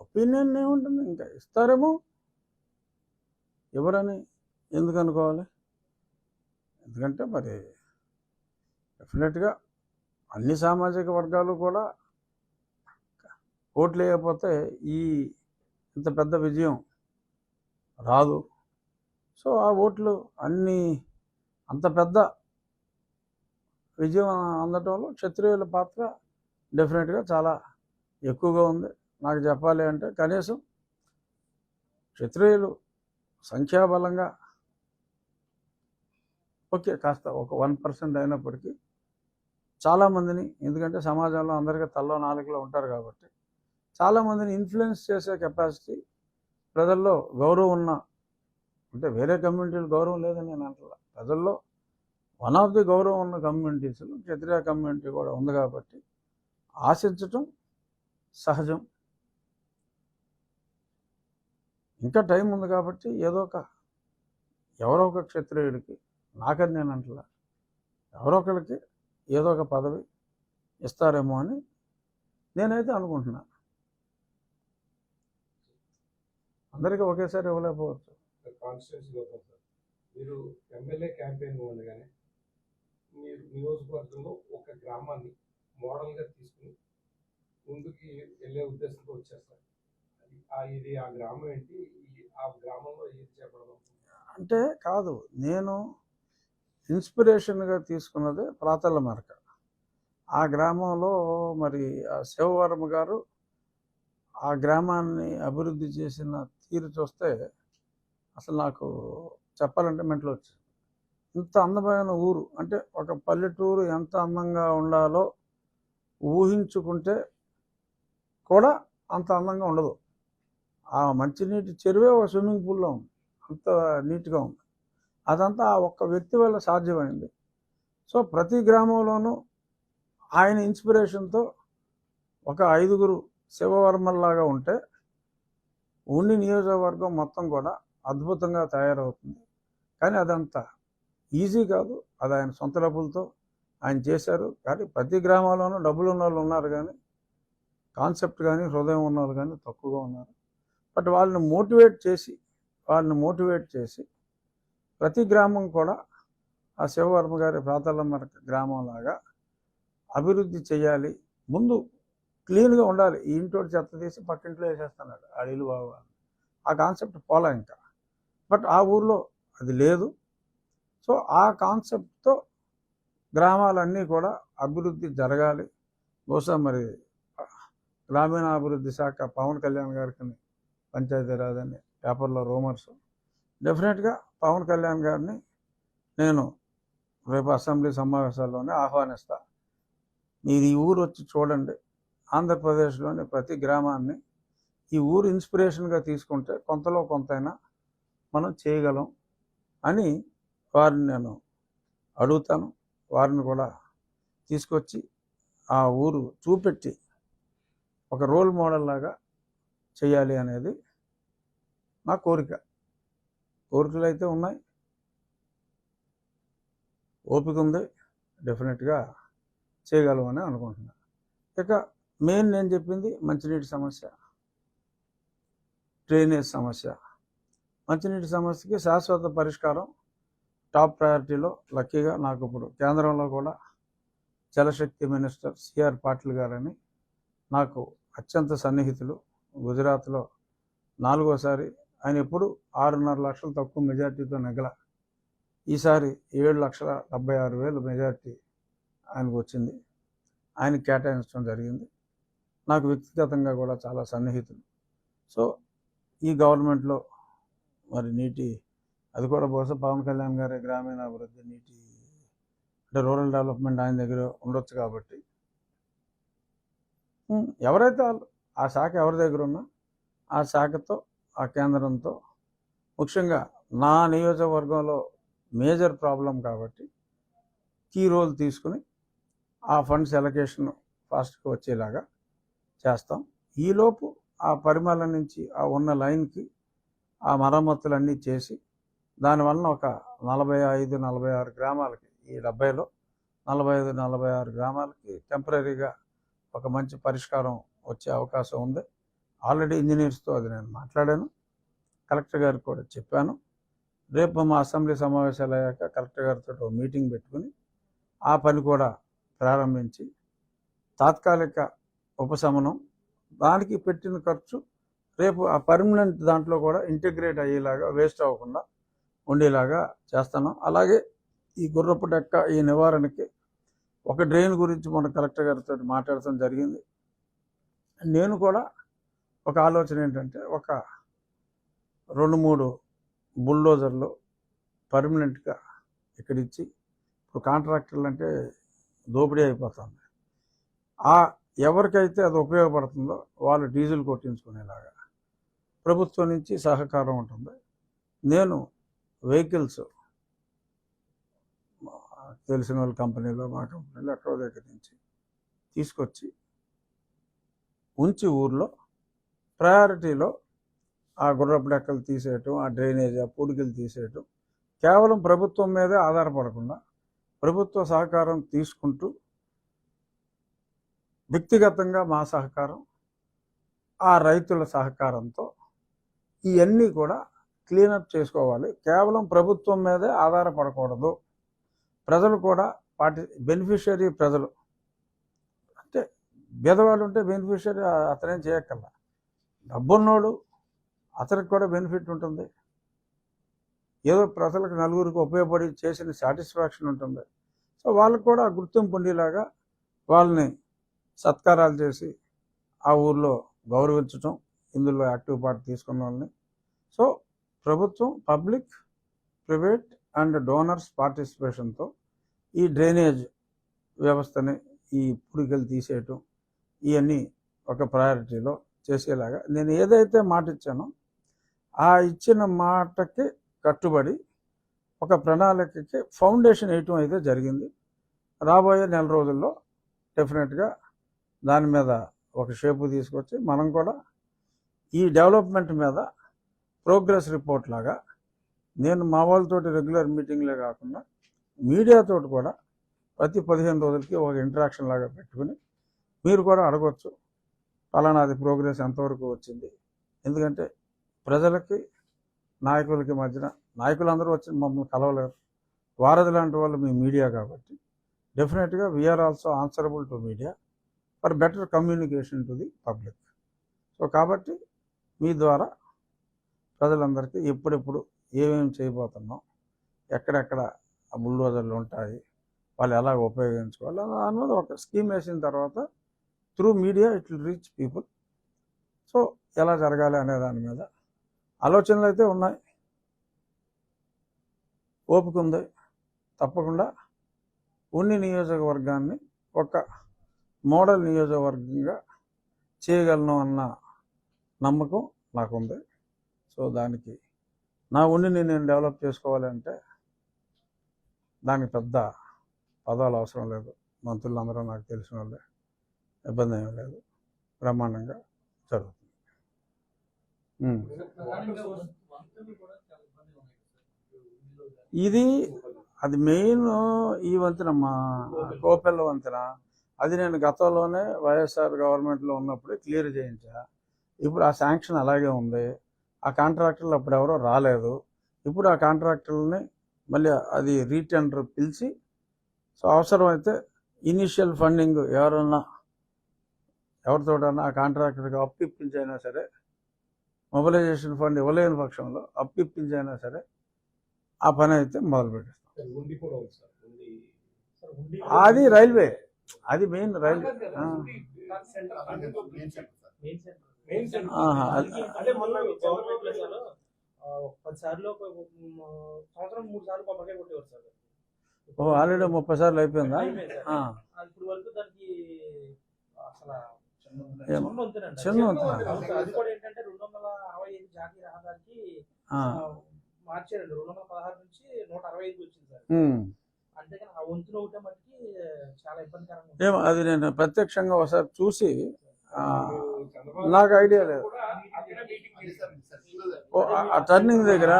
Opinion ఏముంటుంది? ఇంకా ఇస్తారేమో? ఎవరని ఎందుకు అనుకోవాలి? ఎందుకంటే మరి డెఫినెట్గా అన్ని సామాజిక వర్గాలు కూడా ఓట్లు వేయకపోతే ఈ ఇంత పెద్ద విజయం రాదు. సో ఆ ఓట్లు అన్ని అంత పెద్ద విజయం అందటంలో క్షత్రియుల పాత్ర డెఫినెట్గా చాలా ఎక్కువగా ఉంది. నాకు చెప్పాలి అంటే కనీసం క్షత్రియులు సంఖ్యాబలంగా ఓకే కాస్త ఒక వన్ పర్సెంట్ అయినప్పటికీ చాలామందిని ఎందుకంటే సమాజంలో అందరికీ తల్లో నాలుగులో ఉంటారు కాబట్టి చాలామందిని ఇన్ఫ్లుయెన్స్ చేసే కెపాసిటీ ప్రజల్లో గౌరవం ఉన్న అంటే వేరే కమ్యూనిటీలు గౌరవం లేదని నేను అంటున్నా. ప్రజల్లో వన్ ఆఫ్ ది గౌరవం ఉన్న కమ్యూనిటీస్లో క్షత్రియ కమ్యూనిటీ కూడా ఉంది కాబట్టి ఆశించటం సహజం. ఇంకా టైం ఉంది కాబట్టి ఏదో ఒక ఎవరో ఒక క్షత్రియుడికి నాకని నేను అంటలా ఎవరో ఒకరికి ఏదో ఒక పదవి ఇస్తారేమో అని నేనైతే అనుకుంటున్నా. అందరికీ ఒకేసారి ఇవ్వలేకపోవచ్చు. మీరు ఎమ్మెల్యే క్యాంపెయిన్ ఉండగానే మీరు నియోజకవర్గంలో ఒక గ్రామాన్ని మోడల్గా తీసుకుని ముందుకి వెళ్ళే ఉద్దేశంతో వచ్చేస్తారు ఇది ఆ గ్రామం ఏంటి? ఆ గ్రామంలో ఏది చేపడదాం అంటే కాదు నేను ఇన్స్పిరేషన్గా తీసుకున్నది ప్రాతల మరక. ఆ గ్రామంలో మరి ఆ శివవర్మ గారు ఆ గ్రామాన్ని అభివృద్ధి చేసిన తీరు చూస్తే అసలు నాకు చెప్పాలంటే మెంటలు వచ్చింది ఇంత అందమైన ఊరు అంటే ఒక పల్లెటూరు ఎంత అందంగా ఉండాలో ఊహించుకుంటే కూడా అంత అందంగా ఉండదు. ఆ మంచినీటి చెరువే ఒక స్విమ్మింగ్ పూల్లో ఉంది. అంత నీట్గా ఉంది. అదంతా ఆ ఒక్క వ్యక్తి వల్ల సాధ్యమైంది. సో ప్రతి గ్రామంలోనూ ఆయన ఇన్స్పిరేషన్తో ఒక ఐదుగురు శివవర్మల్లాగా ఉంటే ఉండి నియోజకవర్గం మొత్తం కూడా అద్భుతంగా తయారవుతుంది. కానీ అదంతా ఈజీ కాదు. అది ఆయన సొంత డబ్బులతో ఆయన చేశారు. కానీ ప్రతి గ్రామాల్లోనూ డబ్బులు ఉన్న వాళ్ళు ఉన్నారు కానీ కాన్సెప్ట్ కానీ హృదయం ఉన్న వాళ్ళు కానీ తక్కువగా ఉన్నారు. బట్ వాళ్ళని మోటివేట్ చేసి వాళ్ళని మోటివేట్ చేసి ప్రతి గ్రామం కూడా ఆ శివవర్మ గారి ప్రాతలమ్మ గ్రామం లాగా అభివృద్ధి చేయాలి. ముందు క్లీన్గా ఉండాలి. ఈ ఇంటోటి చెత్త తీసి పక్కింట్లో వేసేస్తున్నాడు ఆ ఇల్లు బాబు ఆ కాన్సెప్ట్ పోలా ఇంకా. బట్ ఆ ఊర్లో అది లేదు. సో ఆ కాన్సెప్ట్తో గ్రామాలన్నీ కూడా అభివృద్ధి జరగాలి. బహుశా మరి గ్రామీణాభివృద్ధి శాఖ పవన్ కళ్యాణ్ గారికి పంచాయతీరాజ్ అని పేపర్లో రూమర్స్. డెఫినెట్గా పవన్ కళ్యాణ్ గారిని నేను రేపు అసెంబ్లీ సమావేశాల్లోనే ఆహ్వానిస్తా. మీరు ఈ ఊరు వచ్చి చూడండి. ఆంధ్రప్రదేశ్లోని ప్రతి గ్రామాన్ని ఈ ఊరు ఇన్స్పిరేషన్గా తీసుకుంటే కొంతలో కొంతైనా మనం చేయగలం అని వారిని నేను అడుగుతాను. వారిని కూడా తీసుకొచ్చి ఆ ఊరు చూపెట్టి ఒక రోల్ మోడల్ లాగా చేయాలి అనేది నా కోరిక. కోరికలు అయితే ఉన్నాయి. ఓపిక ఉంది డెఫినెట్గా చేయగలమని అనుకుంటున్నాను ఇక మెయిన్ నేను చెప్పింది మంచినీటి సమస్య. డ్రైనేజ్ సమస్య. మంచినీటి సమస్యకి శాశ్వత పరిష్కారం టాప్ ప్రయారిటీలో లక్కీగా నాకు ఇప్పుడు కేంద్రంలో కూడా జలశక్తి మినిస్టర్ సిఆర్ పాటిల్ గారని నాకు అత్యంత సన్నిహితులు. గుజరాత్లో నాలుగోసారి ఆయన ఎప్పుడు ఆరున్నర లక్షలు తక్కువ మెజార్టీతో నెగల ఈసారి ఏడు లక్షల డెబ్బై ఆరు వేలు మెజార్టీ ఆయనకు వచ్చింది. ఆయన కేటాయించడం జరిగింది. నాకు వ్యక్తిగతంగా కూడా చాలా సన్నిహితులు. సో ఈ గవర్నమెంట్లో మరి నీటి అది కూడా బహుశా పవన్ కళ్యాణ్ గారి గ్రామీణ అభివృద్ధి నీటి అంటే రూరల్ డెవలప్మెంట్ ఆయన దగ్గర ఉండొచ్చు కాబట్టి. ఎవరైతే వాళ్ళు ఆ శాఖ ఎవరి దగ్గర ఉన్నా ఆ శాఖతో ఆ కేంద్రంతో ముఖ్యంగా నా నియోజకవర్గంలో మేజర్ ప్రాబ్లం కాబట్టి కీ రోల్ తీసుకుని ఆ ఫండ్స్ ఎలకేషన్ ఫాస్ట్గా వచ్చేలాగా చేస్తాం. ఈలోపు ఆ పరిమళ నుంచి ఆ ఉన్న లైన్కి ఆ మరమ్మతులన్నీ చేసి దానివల్ల ఒక నలభై ఐదు నలభై ఆరు గ్రామాలకి ఈ డెబ్బైలో నలభై ఐదు నలభై ఆరు గ్రామాలకి టెంపరీగా ఒక మంచి పరిష్కారం వచ్చే అవకాశం ఉంది. ఆల్రెడీ ఇంజనీర్స్తో అది నేను మాట్లాడాను. కలెక్టర్ గారికి కూడా చెప్పాను. రేపు మా అసెంబ్లీ సమావేశాలు అయ్యాక కలెక్టర్ గారితో మీటింగ్ పెట్టుకుని ఆ పని కూడా ప్రారంభించి తాత్కాలిక ఉపశమనం దానికి పెట్టిన ఖర్చు రేపు ఆ పర్మనెంట్ దాంట్లో కూడా ఇంటిగ్రేట్ అయ్యేలాగా వేస్ట్ అవ్వకుండా ఉండేలాగా చేస్తాను. అలాగే ఈ గుర్రపు డెక్క ఈ నివారణకి ఒక డ్రైన్ గురించి మన కలెక్టర్ గారితో మాట్లాడటం జరిగింది. నేను కూడా ఒక ఆలోచన ఏంటంటే ఒక రెండు మూడు బుల్డోజర్లు పర్మనెంట్గా ఇక్కడ ఇచ్చి ఇప్పుడు కాంట్రాక్టర్లు అంటే దోపిడీ అయిపోతుంది. ఆ ఎవరికైతే అది ఉపయోగపడుతుందో వాళ్ళు డీజిల్ కొట్టించుకునేలాగా ప్రభుత్వం నుంచి సహకారం ఉంటుంది. నేను వెహికల్స్ తెలిసిన వాళ్ళ కంపెనీలో మా కంపెనీలో ఎక్కడో దగ్గర నుంచి తీసుకొచ్చి ఉంచి ఊర్లో ప్రయారిటీలో ఆ గుర్రపు డెక్కలు తీసేయటం ఆ డ్రైనేజ్ ఆ పూడికలు తీసేయటం కేవలం ప్రభుత్వం మీదే ఆధారపడకుండా ప్రభుత్వ సహకారం తీసుకుంటూ వ్యక్తిగతంగా మా సహకారం ఆ రైతుల సహకారంతో ఇవన్నీ కూడా క్లీనప్ చేసుకోవాలి. కేవలం ప్రభుత్వం మీదే ఆధారపడకూడదు. ప్రజలు కూడా పాటి బెనిఫిషియరీ ప్రజలు. అంటే బీదవాడు ఉంటే బెనిఫిషియరీ అతనేం చేయక్కర్లా. డబ్బున్నోడు అతనికి కూడా బెనిఫిట్ ఉంటుంది. ఏదో ప్రజలకు నలుగురికి ఉపయోగపడి చేసిన సాటిస్ఫాక్షన్ ఉంటుంది. సో వాళ్ళకు కూడా గుర్తింపు ఉండేలాగా వాళ్ళని సత్కారాలు చేసి ఆ ఊర్లో గౌరవించటం ఇందులో యాక్టివ్ పార్ట్ తీసుకున్న వాళ్ళని. సో ప్రభుత్వం పబ్లిక్ ప్రైవేట్ అండ్ డోనర్స్ పార్టిసిపేషన్తో ఈ డ్రైనేజ్ వ్యవస్థని ఈ పుడికలు తీసేయటం ఇవన్నీ ఒక ప్రయారిటీలో చేసేలాగా. నేను ఏదైతే మాట ఇచ్చానో ఆ ఇచ్చిన మాటకి కట్టుబడి ఒక ప్రణాళికకి ఫౌండేషన్ వేయటం అయితే జరిగింది. రాబోయే నెల రోజుల్లో డెఫినెట్గా దాని మీద ఒక షేపు తీసుకొచ్చి మనం కూడా ఈ డెవలప్మెంట్ మీద ప్రోగ్రెస్ రిపోర్ట్ లాగా నేను మా వాళ్ళతోటి రెగ్యులర్ మీటింగ్లే కాకుండా మీడియాతో కూడా ప్రతి పదిహేను రోజులకి ఒక ఇంటరాక్షన్ లాగా పెట్టుకుని మీరు కూడా అడగవచ్చు పలానాది ప్రోగ్రెస్ ఎంతవరకు వచ్చింది? ఎందుకంటే ప్రజలకి నాయకులకి మధ్యన నాయకులందరూ వచ్చి మమ్మల్ని కలవలేరు. వారధి లాంటి వాళ్ళు మీ మీడియా కాబట్టి. డెఫినెట్గా we are also answerable to media for better communication to the public so కాబట్టి మీ ద్వారా ప్రజలందరికీ ఎప్పుడెప్పుడు ఏమేమి చేయబోతున్నాం ఎక్కడెక్కడ ఆ బుల్డోజర్లు ఉంటాయి వాళ్ళు ఎలా ఉపయోగించుకోవాలి అన్నది ఒక స్కీమ్ వేసిన తర్వాత through media it will reach people so ఎలా జరగాలి అనే దాని మీద ఆలోచనలు అయితే ఉన్నాయి. ఓపిక ఉంది. తప్పకుండా ఉన్ని నియోజకవర్గాన్ని ఒక మోడల్ నియోజకవర్గంగా చేయగలను అన్న నమ్మకం నాకుంది. సో దానికి నా ఉండిని నేను డెవలప్ చేసుకోవాలంటే దానికి పెద్ద పదాలు అవసరం లేదు. మంత్రులందరూ నాకు తెలిసిన వాళ్ళే. ఇబ్బంది ఏమి లేదు. బ్రహ్మాండంగా జరుగుతుంది. ఇది అది మెయిన్ ఈ వంతెన మా కోపెల్ల వంతెన. అది నేను గతంలోనే వైఎస్ఆర్ గవర్నమెంట్లో ఉన్నప్పుడే క్లియర్ చేయించా. ఇప్పుడు ఆ శాంక్షన్ అలాగే ఉంది. ఆ కాంట్రాక్టర్లు అప్పుడు ఎవరో రాలేదు. ఇప్పుడు ఆ కాంట్రాక్టర్లని మళ్ళీ అది రీటెండర్ పిలిచి సో అవసరమైతే ఇనిషియల్ ఫండింగ్ ఎవరన్నా ఎవరితోటన్నా ఆ కాంట్రాక్టర్కి అప్పు ఇప్పించైనా సరే మొబిలైజేషన్ ఫండ్ ఇవ్వలేని పక్షంలో అప్పు ఇప్పించైనా సరే ఆ పని అయితే మొదలు పెట్టేస్తాం అది రైల్వే. అది మెయిన్ రైల్వే. ఓ ఆల్రెడీ ముప్పై సార్లు అయిపోయిందా? ఇప్పుడు వరకు దానికి అసలు. చిన్న మార్చారండి. రెండు వందల పదహారు నుంచి నూట అరవై ఐదుకి వచ్చింది సార్. ఉమ్. అంతేకాని ఆ వంతున ఒకటే మటుకి చాలా ఇబ్బందికరంగా. ఏమో అది నేను ప్రత్యక్షంగా ఒకసారి చూసి నాకు ఐడియా లేదు. ఆ- టర్నింగ్ దగ్గర.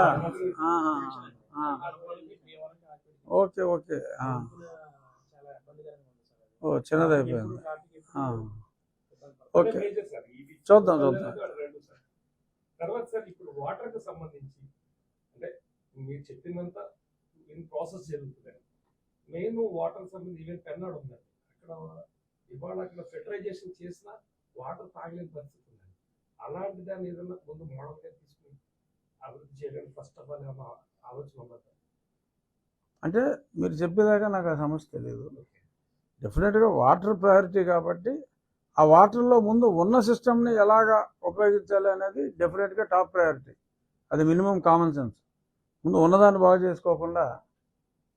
Okay okay. ఆ. వంతున చాలా ఇబ్బందికరంగా ఉంది సార్ అది. ఓ చిన్నది ఓకే చూద్దాం చూద్దాం. తర్వాత సార్ ఇప్పుడు వాటర్కి సంబంధించి అంటే మీరు చెప్పినంత ఇన్ ప్రాసెస్ జరుగుతుంది మెయిన్ వాటర్ సంబంధించి ఈవెన్ పెన్నాడు ఉందండి. అక్కడ ఇవాళ అక్కడ ఫెటరైజేషన్ చేసినా వాటర్ తాగలేని పరిస్థితి ఉందండి. అలాంటి దాన్ని ఏదైనా ముందు మోడల్గా తీసుకుని అభివృద్ధి చేయడానికి ఫస్ట్ ఆఫ్ ఆల్ ఆలోచన సార్? అంటే మీరు చెప్పేదాకా నాకు ఆ సమస్య తెలియదు డెఫినెట్గా వాటర్ ప్రయారిటీ కాబట్టి ఆ వాటర్లో ముందు ఉన్న సిస్టమ్ని ఎలాగా ఉపయోగించాలి అనేది డెఫినెట్గా టాప్ ప్రయారిటీ. అది మినిమం కామన్ సెన్స్. ముందు ఉన్నదాన్ని బాగు చేసుకోకుండా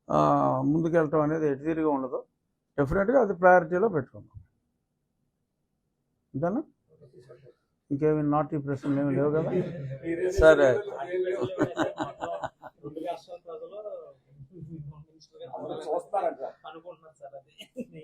ఆ, ముందుకెళ్ళటం అనేది ఎటుతీరుగా ఉండదు. డెఫినెట్గా అది ప్రయారిటీలో పెట్టుకుందాం. అంతేనా? ఇంకేమి నాట్ ఈ ప్రశ్నలు ఏమి లేవు కదా? సరే. చూస్తారంట. అది.